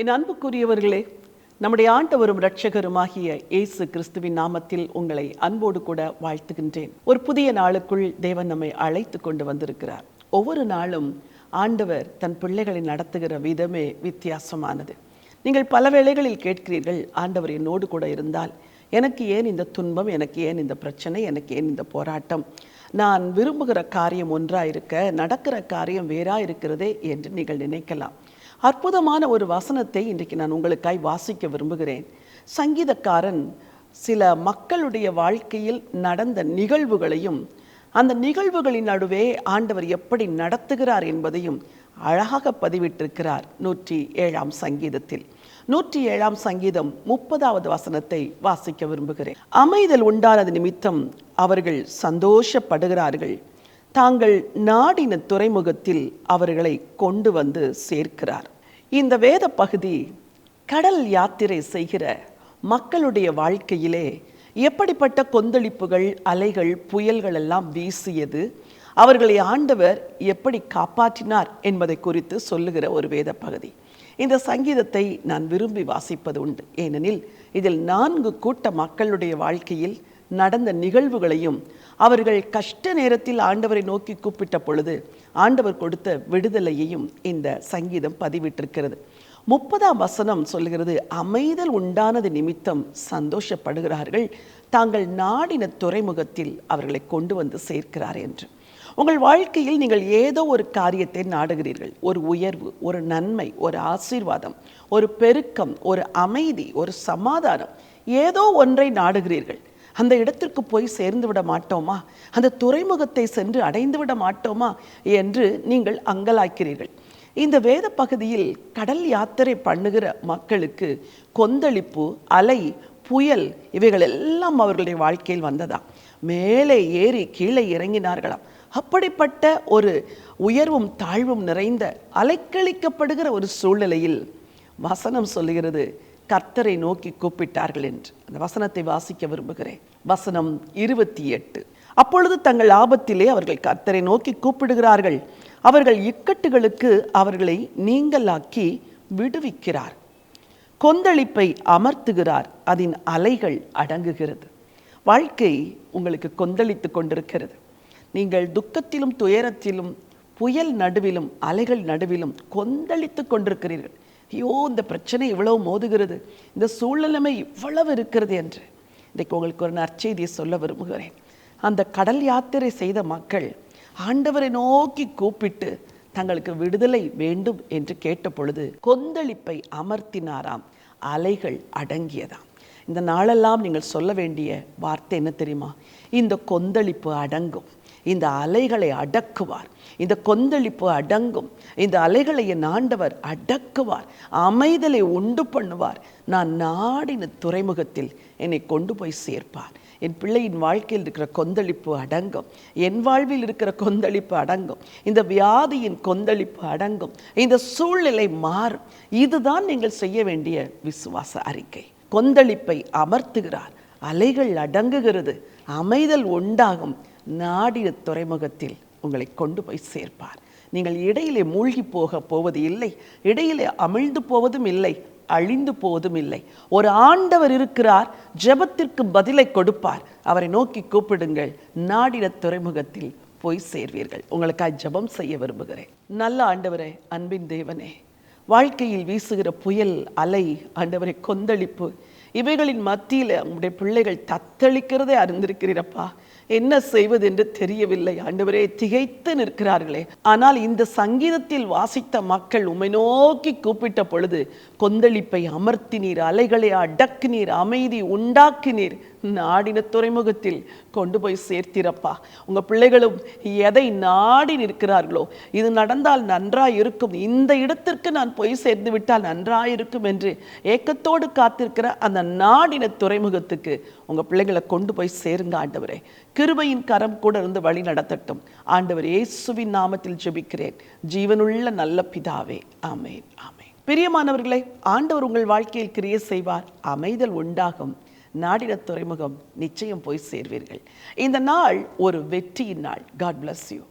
என் அன்புக்குரியவர்களே நம்முடைய ஆண்டவரும் இரட்சகருமாகிய இயேசு கிறிஸ்துவின் நாமத்தில் உங்களை அன்போடு கூட வாழ்த்துகின்றேன். ஒரு புதிய நாளுக்குள் தேவன் நம்மை அழைத்து கொண்டு வந்திருக்கிறார். ஒவ்வொரு நாளும் ஆண்டவர் தன் பிள்ளைகளை நடத்துகிற விதமே வித்தியாசமானது. நீங்கள் பல வேளைகளில் கேட்கிறீர்கள் ஆண்டவர் என்னோடு கூட இருந்தால் எனக்கு ஏன் இந்த துன்பம் எனக்கு ஏன் இந்த பிரச்சனை எனக்கு ஏன் இந்த போராட்டம்? நான் விரும்புகிற காரியம் ஒன்றாக இருக்க நடக்கிற காரியம் வேறா இருக்கிறதே என்று நீங்கள் நினைக்கலாம். அற்புதமான ஒரு வசனத்தை இன்றைக்கு நான் உங்களுக்காய் வாசிக்க விரும்புகிறேன். சங்கீதக்காரன் சில மக்களுடைய வாழ்க்கையில் நடந்த நிகழ்வுகளையும் அந்த நிகழ்வுகளின் நடுவே ஆண்டவர் எப்படி நடத்துகிறார் என்பதையும் அழகாக பதிவிட்டிருக்கிறார் நூற்றி ஏழாம் சங்கீதத்தில். நூற்றி ஏழாம் சங்கீதம் முப்பதாவது வசனத்தை வாசிக்க விரும்புகிறேன். அமைதல் உண்டானது நிமித்தம் அவர்கள் சந்தோஷப்படுகிறார்கள். தாங்கள் நாடின துறைமுகத்தில் அவர்களை கொண்டு வந்து சேர்க்கிறார். இந்த வேத பகுதி கடல் யாத்திரை செய்கிற மக்களுடைய வாழ்க்கையிலே எப்படிப்பட்ட கொந்தளிப்புகள் அலைகள் புயல்கள் எல்லாம் வீசியது அவர்களை ஆண்டவர் எப்படி காப்பாற்றினார் என்பதை குறித்து சொல்லுகிற ஒரு வேத பகுதி இந்த சங்கீதத்தை நான் விரும்பி வாசிப்பது உண்டு. ஏனெனில் இதில் நான்கு கூட்ட மக்களுடைய வாழ்க்கையில் நடந்த நிகழ்வுகளையும் அவர்கள் கஷ்ட நேரத்தில் ஆண்டவரை நோக்கி கூப்பிட்ட பொழுது ஆண்டவர் கொடுத்த விடுதலையையும் இந்த சங்கீதம் பதிவிட்டிருக்கிறது. முப்பதாம் வசனம் சொல்லுகிறது அமைதல் உண்டானது நிமித்தம் சந்தோஷப்படுகிறார்கள். தாங்கள் நாடின துறைமுகத்தில் அவர்களை கொண்டு வந்து சேர்க்கிறார் என்று. உங்கள் வாழ்க்கையில் நீங்கள் ஏதோ ஒரு காரியத்தை நாடுகிறீர்கள். ஒரு உயர்வு ஒரு நன்மை ஒரு ஆசீர்வாதம் ஒரு பெருக்கம் ஒரு அமைதி ஒரு சமாதானம். ஏதோ ஒன்றை நாடுகிறீர்கள். அந்த இடத்திற்கு போய் சேர்ந்து விட மாட்டோமா? அந்த துறைமுகத்தை சென்று அடைந்து விட மாட்டோமா? என்று நீங்கள் அங்கலாக்கிறீர்கள். இந்த வேத பகுதியில் கடல் யாத்திரை பண்ணுகிற மக்களுக்கு கொந்தளிப்பு அலை புயல் இவைகள் எல்லாம் அவர்களுடைய வாழ்க்கையில் வந்ததா? மேலே ஏறி கீழே இறங்கினார்களாம். அப்படிப்பட்ட ஒரு உயர்வும் தாழ்வும் நிறைந்த அலைக்கழிக்கப்படுகிற ஒரு சூழ்நிலையில் வசனம் சொல்லுகிறது. கர்த்தரை நோக்கி கூப்பிட்டார்கள் என்று. அந்த வசனத்தை வாசிக்க விரும்புகிறேன். வசனம் இருபத்தி எட்டு. அப்பொழுது தங்கள் ஆபத்திலே அவர்கள் கர்த்தரை நோக்கி கூப்பிடுகிறார்கள். அவர்கள் இக்கட்டுகளுக்கு அவர்களை நீங்களாக்கி விடுவிக்கிறார். கொந்தளிப்பை அமர்த்துகிறார். அதன் அலைகள் அடங்குகிறது. வாழ்க்கை உங்களுக்கு கொந்தளித்து கொண்டிருக்கிறது. நீங்கள் துக்கத்திலும் துயரத்திலும் புயல் நடுவிலும் அலைகள் நடுவிலும் கொந்தளித்து கொண்டிருக்கிறீர்கள். ஐயோ இந்த பிரச்சனை இவ்வளவு மோதுகிறது. இந்த சூழ்நிலைமை இவ்வளவு இருக்கிறது என்று. இன்றைக்கு உங்களுக்கு ஒரு நற்செய்தியை சொல்ல விரும்புகிறேன். அந்த கடல் யாத்திரை செய்த மக்கள் ஆண்டவரை நோக்கி கூப்பிட்டு தங்களுக்கு விடுதலை வேண்டும் என்று கேட்ட பொழுது கொந்தளிப்பை அமர்த்தினாராம். அலைகள் அடங்கியதாம். இந்த நாளெல்லாம் நீங்கள் சொல்ல வேண்டிய வார்த்தை என்ன தெரியுமா? இந்த கொந்தளிப்பு அடங்கும். இந்த அலைகளை அடக்குவார். இந்த கொந்தளிப்பு அடங்கும். இந்த அலைகளை என் ஆண்டவர் அடக்குவார். அமைதலை உண்டு பண்ணுவார். நான் நாடின துறைமுகத்தில் என்னை கொண்டு போய் சேர்ப்பார். என் பிள்ளையின் வாழ்க்கையில் இருக்கிற கொந்தளிப்பு அடங்கும். என் வாழ்வில் இருக்கிற கொந்தளிப்பு அடங்கும். இந்த வியாதியின் கொந்தளிப்பு அடங்கும். இந்த சூழ்நிலை மாறும். இதுதான் நீங்கள் செய்ய வேண்டிய விசுவாச அறிக்கை. கொந்தளிப்பை அமர்த்துகிறார். அலைகள் அடங்குகிறது. அமைதல் உண்டாகும். நாடின துறைமுகத்தில் உங்களை கொண்டு போய் சேர்ப்பார். நீங்கள் இடையிலே மூழ்கி போக போவது இல்லை இடையிலே அமிழ்ந்து போவதும் இல்லை அழிந்து போவதும் இல்லை. ஒரு ஆண்டவர் இருக்கிறார் ஜெபத்திற்கு பதிலை கொடுப்பார். அவரை நோக்கி கூப்பிடுங்கள் நாடின துறைமுகத்தில் போய் சேர்வீர்கள். உங்களுக்காக ஜெபம் செய்ய விரும்புகிறேன். நல்ல ஆண்டவரே அன்பின் தேவனே வாழ்க்கையில் வீசுகிற புயல் அலை ஆண்டவரை கொந்தளிப்பு இவைகளின் மத்தியில் உங்களுடைய பிள்ளைகள் தத்தளிக்கிறதே அறிந்திருக்கிறீரப்பா என்ன செய்வது என்று தெரியவில்லை. ஆண்டவரே திகைத்து நிற்கிறார்களே. ஆனால் இந்த சங்கீதத்தில் வாசித்த மக்கள் உமை நோக்கி கூப்பிட்ட பொழுது கொந்தளிப்பை அமர்த்தினீர் அலைகளை அடக்கினீர் அமைதி உண்டாக்கினீர். நாடின துறைமுகத்தில் கொண்டு போய் சேர்த்திரப்பா. உங்க பிள்ளைகளும் எதை நாடி நிற்கிறார்களோ இது நடந்தால் நன்றாய் இருக்கும் இந்த இடத்திற்கு நான் போய் சேர்ந்து விட்டால் நன்றாயிருக்கும் என்று ஏக்கத்தோடு காத்திருக்கிற அந்த நாடின துறைமுகத்துக்கு உங்க பிள்ளைகளை கொண்டு போய் சேருங்க ஆண்டவரே. கிருபையின் கரம் கூட இருந்து வழி நடத்தட்டும். ஆண்டவர் இயேசுவின் நாமத்தில் ஜெபிக்கிறேன். ஜீவனுள்ள நல்ல பிதாவே. ஆமேன் ஆமேன். பிரியமானவர்களே ஆண்டவர் உங்கள் வாழ்க்கையில் கிரியை செய்வார் அமைதல் உண்டாகும். நாடிட துறைமுகம் நிச்சயம் போய் சேர்வீர்கள். இந்த நாள் ஒரு வெற்றியின் நாள். God bless you